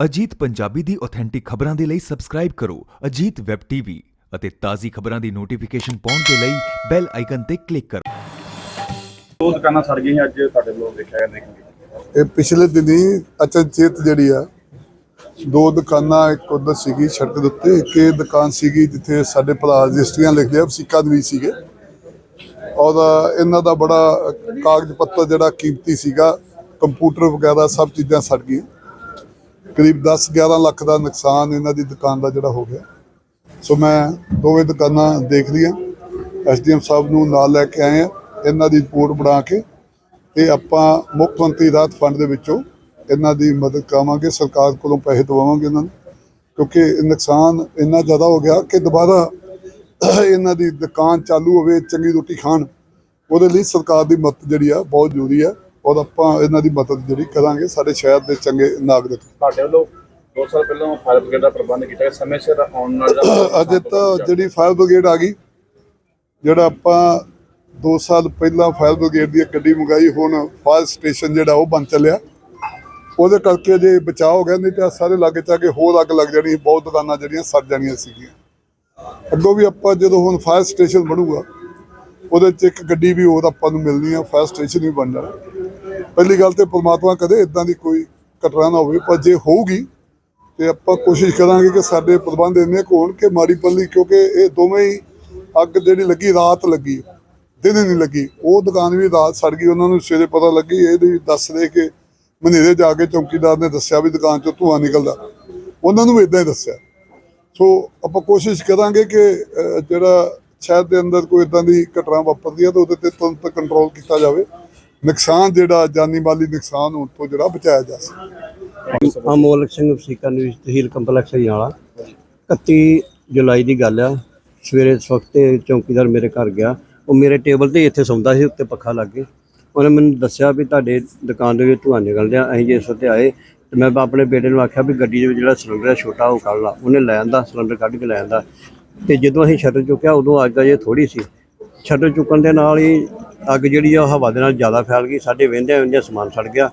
ਅਜੀਤ ਪੰਜਾਬੀ ਦੀ authentic ਖਬਰਾਂ ਦੇ ਲਈ ਸਬਸਕ੍ਰਾਈਬ ਕਰੋ ਅਜੀਤ ਵੈਬ ਟੀਵੀ ਅਤੇ ਤਾਜ਼ੀ ਖਬਰਾਂ ਦੀ ਨੋਟੀਫਿਕੇਸ਼ਨ ਪਾਉਣ ਦੇ ਲਈ ਬੈਲ ਆਈਕਨ ਤੇ ਕਲਿੱਕ ਕਰੋ। ਦੋ ਦੁਕਾਨਾਂ ਸੜ ਗਈਆਂ ਅੱਜ ਤੁਹਾਡੇ ਲੋਕ ਦੇਖਿਆ ਗਿਆ ਦੇਖਣਗੇ ਇਹ ਪਿਛਲੇ ਦਿਨੀ ਅਚਨਚੇਤ ਜਿਹੜੀ ਆ ਦੋ ਦੁਕਾਨਾਂ ਇੱਕ ਉਧਰ ਸੀਗੀ ਸੜਕ ਦੇ ਉੱਤੇ ਇੱਕ ਇਹ ਦੁਕਾਨ ਸੀਗੀ ਜਿੱਥੇ ਸਾਡੇ ਭਰਾ ਰਜਿਸਟਰੀਆਂ ਲਿਖਦੇ ਆ ਵਸੀਕਾ ਦੇ ਵੀ ਸੀਗੇ। ਔਰ ਇਹਨਾਂ ਦਾ ਬੜਾ ਕਾਗਜ਼ ਪੱਤਰ ਜਿਹੜਾ ਕੀਮਤੀ ਸੀਗਾ ਕੰਪਿਊਟਰ ਵਗੈਰਾ ਸਭ ਚੀਜ਼ਾਂ ਸੜ ਗਈਆਂ। ਕਰੀਬ 10 11 ਲੱਖ ਦਾ ਨੁਕਸਾਨ ਇਹਨਾਂ ਦੀ ਦੁਕਾਨ ਦਾ ਜਿਹੜਾ ਹੋ ਗਿਆ। ਸੋ ਮੈਂ ਦੋਵੇਂ ਦੁਕਾਨਾਂ ਦੇਖ ਲਈਆਂ। ਐਸਡੀਐਮ ਸਾਹਿਬ ਨੂੰ ਨਾਲ ਲੈ ਕੇ ਆਏ ਆ ਇਹਨਾਂ ਦੀ ਰਿਪੋਰਟ ਬਣਾ ਕੇ ਇਹ ਆਪਾਂ ਮੁੱਖ ਮੰਤਰੀ ਰਾਹਤ ਫੰਡ ਦੇ ਵਿੱਚੋਂ ਇਹਨਾਂ ਦੀ ਮਦਦ ਕਰਾਵਾਂਗੇ, ਸਰਕਾਰ ਕੋਲੋਂ ਪੈਸੇ ਦਵਾਵਾਂਗੇ ਇਹਨਾਂ ਨੂੰ। ਕਿਉਂਕਿ ਨੁਕਸਾਨ ਇੰਨਾ ਜ਼ਿਆਦਾ ਹੋ ਗਿਆ ਕਿ ਦੁਬਾਰਾ ਇਹਨਾਂ ਦੀ ਦੁਕਾਨ ਚਾਲੂ ਹੋਵੇ, ਚੰਗੀ ਰੋਟੀ ਖਾਣ, ਉਹਦੇ ਲਈ ਸਰਕਾਰ ਦੀ ਮਦਦ ਜਿਹੜੀ ਆ ਬਹੁਤ ਜ਼ਰੂਰੀ ਆ। ਔਰ ਆਪਾਂ ਇਹਨਾਂ ਦੀ ਮਦਦ ਜਿਹੜੀ ਕਰਾਂਗੇ ਸਾਡੇ ਸ਼ਹਿਰ ਦੇ ਚੰਗੇ ਨਾਗਰਿਕ। ਤੁਹਾਡੇ ਵੱਲੋਂ ਦੋ ਸਾਲ ਪਹਿਲਾਂ ਫਾਇਰ ਬ੍ਰਿਗੇਡ ਦਾ ਪ੍ਰਬੰਧ ਕੀਤਾ ਗਿਆ ਸਮੇਂ ਸਿਰ ਆਉਣ ਨਾਲ ਜਿਹੜਾ ਅੱਜ ਤਾਂ ਜਿਹੜੀ ਫਾਇਰ ਬ੍ਰਿਗੇਡ ਆ ਗਈ ਜਿਹੜਾ ਆਪਾਂ 2 ਸਾਲ ਪਹਿਲਾਂ ਫਾਇਰ ਬ੍ਰਿਗੇਡ ਦੀ ਗੱਡੀ ਮੰਗਾਈ ਹੁਣ ਫਾਇਰ ਸਟੇਸ਼ਨ ਜਿਹੜਾ ਉਹ ਬਣ ਚੱਲਿਆ। ਉਹਦੇ ਕਰਕੇ ਜੇ ਬਚਾਅ ਹੋ ਗਿਆ ਨਹੀਂ ਤਾਂ ਸਾਰੇ ਲਾਗੇ ਚਾਗੇ ਹੋਰ ਅੱਗ ਲੱਗ ਜਾਣੀ ਬਹੁਤ ਦੁਕਾਨਾਂ ਜਿਹੜੀਆਂ ਸੜ ਜਾਣੀਆਂ ਸੀਗੀਆਂ। ਅੱਗੋਂ ਵੀ ਆਪਾਂ ਜਦੋਂ ਹੁਣ ਫਾਇਰ ਸਟੇਸ਼ਨ ਬਣੂਗਾ ਉਹਦੇ 'ਚ ਇੱਕ ਗੱਡੀ ਵੀ ਹੋਰ ਆਪਾਂ ਨੂੰ ਮਿਲਣੀ ਆ ਫਾਇਰ ਸਟੇਸ਼ਨ ਵੀ ਬਣ ਜਾਣਾ ਪਹਿਲੀ ਗੱਲ ਤੇ ਪ੍ਰਮਾਤਮਾ ਕਦੇ ਇਦਾਂ ਦੀ ਕੋਈ ਘਟਨਾ ਨਾ ਹੋਵੇ, ਪਰ ਜੇ ਹੋਊਗੀ ਤੇ ਆਪਾਂ ਕੋਸ਼ਿਸ਼ ਕਰਾਂਗੇ ਕਿ ਸਾਡੇ ਪ੍ਰਬੰਧ ਇੰਨੇ ਕੁ ਹੋਣ ਕਿ ਮਾੜੀ ਪੱਲੀ, ਕਿਉਂਕਿ ਇਹ ਦੋਵੇਂ ਹੀ ਅੱਗ ਜਿਹੜੀ ਲੱਗੀ, ਰਾਤ ਲੱਗੀ, ਦਿਨ ਨਹੀਂ ਲੱਗੀ। ਉਹ ਦੁਕਾਨ ਵੀ ਰਾਤ ਸੜ ਗਈ, ਉਹਨਾਂ ਨੂੰ ਸਵੇਰੇ ਪਤਾ ਲੱਗੀ, ਇਹਦੀ ਦੱਸ ਦੇ ਕਿ ਮਨੇਰੇ ਜਾ ਕੇ ਚੌਕੀਦਾਰ ਨੇ ਦੱਸਿਆ ਵੀ ਦੁਕਾਨ ਚੋਂ ਧੂੰਆਂ ਨਿਕਲਦਾ। ਉਹਨਾਂ ਨੂੰ ਵੀ ਇਦਾਂ ਹੀ ਦੱਸਿਆ। ਸੋ ਆਪਾਂ ਕੋਸ਼ਿਸ਼ ਕਰਾਂਗੇ ਕਿ ਜਿਹੜਾ ਸ਼ਹਿਰ ਦੇ ਅੰਦਰ ਕੋਈ ਇਦਾਂ ਦੀ ਘਟਨਾ ਵਾਪਰਦੀ ਹੈ ਤਾਂ ਉਹਦੇ ਤੇ ਤੁਰੰਤ ਕੰਟਰੋਲ ਕੀਤਾ ਜਾਵੇ। ਨੁਕਸਾਨ ਜਿਹੜਾ ਜਾਨੀ ਮਾਲੀ ਨੁਕਸਾਨ ਹੋਣ ਤੋਂ ਜਿਹੜਾ ਬਚਾਇਆ ਜਾ ਸਕੇ। ਅਮੋਲਕ ਸਿੰਘ ਵਸੀਕਾ ਨਿਊਜ਼ ਤਹਿਸੀਲ ਕੰਪਲੈਕਸ ਵਾਲਾ 31 ਜੁਲਾਈ ਦੀ ਗੱਲ ਆ। ਸਵੇਰੇ ਇਸ ਵਕਤ ਚੌਕੀਦਾਰ ਮੇਰੇ ਘਰ ਗਿਆ। ਉਹ ਮੇਰੇ ਟੇਬਲ ਤੇ ਇੱਥੇ ਸੌਂਦਾ ਸੀ, ਉੱਤੇ ਪੱਖਾ ਲੱਗ ਕੇ। ਉਹਨੇ ਮੈਨੂੰ ਦੱਸਿਆ ਵੀ ਤੁਹਾਡੇ ਦੁਕਾਨ ਦੇ ਵਿੱਚ ਧੂੰਆਂ ਨਿਕਲ ਰਿਹਾ, ਅਸੀਂ ਜੇ ਇਸ ਉੱਤੇ ਆਏ, ਤੇ ਮੈਂ ਆਪਣੇ ਬੇਟੇ ਨੂੰ ਆਖਿਆ ਵੀ ਗੱਡੀ ਦੇ ਵਿੱਚ ਜਿਹੜਾ ਸਿਲੰਡਰ ਹੈ ਛੋਟਾ, ਉਹ ਕੱਢ ਲਾ। ਉਹਨੇ ਲੈ ਆਂਦਾ, ਸਿਲੰਡਰ ਕੱਢ ਕੇ ਲੈ ਆਂਦਾ। ਤੇ ਜਦੋਂ ਅਸੀਂ ਸ਼ਟਰ ਚੁੱਕਿਆ, ਉਦੋਂ ਅੱਜ ਅੱਗ ਜੇ ਥੋੜੀ ਸੀ। ਸ਼ਟਰ ਚੁੱਕਣ ਦੇ ਨਾਲ ਹੀ ਅੱਗ ਜਿਹੜੀ ਆ ਉਹ ਹਵਾ ਦੇ ਨਾਲ ਜ਼ਿਆਦਾ ਫੈਲ ਗਈ ਸਾਡੇ ਵਹਿੰਦਿਆਂ ਵਹਿੰਦਿਆਂ ਸਮਾਨ ਸੜ ਗਿਆ।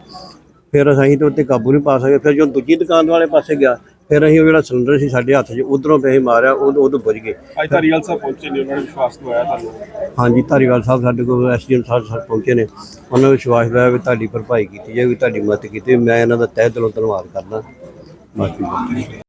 ਫਿਰ ਅਸੀਂ ਤੇ ਉੱਤੇ ਕਾਬੂ ਨਹੀਂ ਪਾ ਸਕੇ। ਫਿਰ ਜਦੋਂ ਦੂਜੀ ਦੁਕਾਨ ਵਾਲੇ ਪਾਸੇ ਗਿਆ ਫਿਰ ਅਸੀਂ ਉਹ ਜਿਹੜਾ ਸਿਲੰਡਰ ਸੀ ਸਾਡੇ ਹੱਥ 'ਚ ਉਧਰੋਂ ਪੈਸੇ ਮਾਰਿਆ ਉਹ ਉਦੋਂ ਬੁਝ ਗਏ। ਅੱਜ ਤਾਂ ਰੀਅਲ ਸਾਹਿਬ ਪਹੁੰਚੇ ਨੇ ਉਹਨਾਂ ਨੇ ਵਿਸ਼ਵਾਸ ਦਵਾਇਆ ਤੁਹਾਨੂੰ? ਹਾਂਜੀ ਧਾਰੀਵਾਲ ਸਾਹਿਬ ਸਾਡੇ ਕੋਲ ਐਸਡੀਐਮ ਸਾਹਿਬ ਸਾਹਿਬ ਪਹੁੰਚੇ ਨੇ। ਉਹਨਾਂ ਨੂੰ ਵਿਸ਼ਵਾਸ ਦਿਵਾਇਆ ਵੀ ਤੁਹਾਡੀ ਭਰਪਾਈ ਕੀਤੀ ਜਾਏਗੀ ਤੁਹਾਡੀ ਮਦਦ ਕੀਤੀ ਮੈਂ ਇਹਨਾਂ ਦਾ ਤਹਿ ਦਿਲੋਂ ਧੰਨਵਾਦ ਕਰਦਾ। ਬਾਕੀ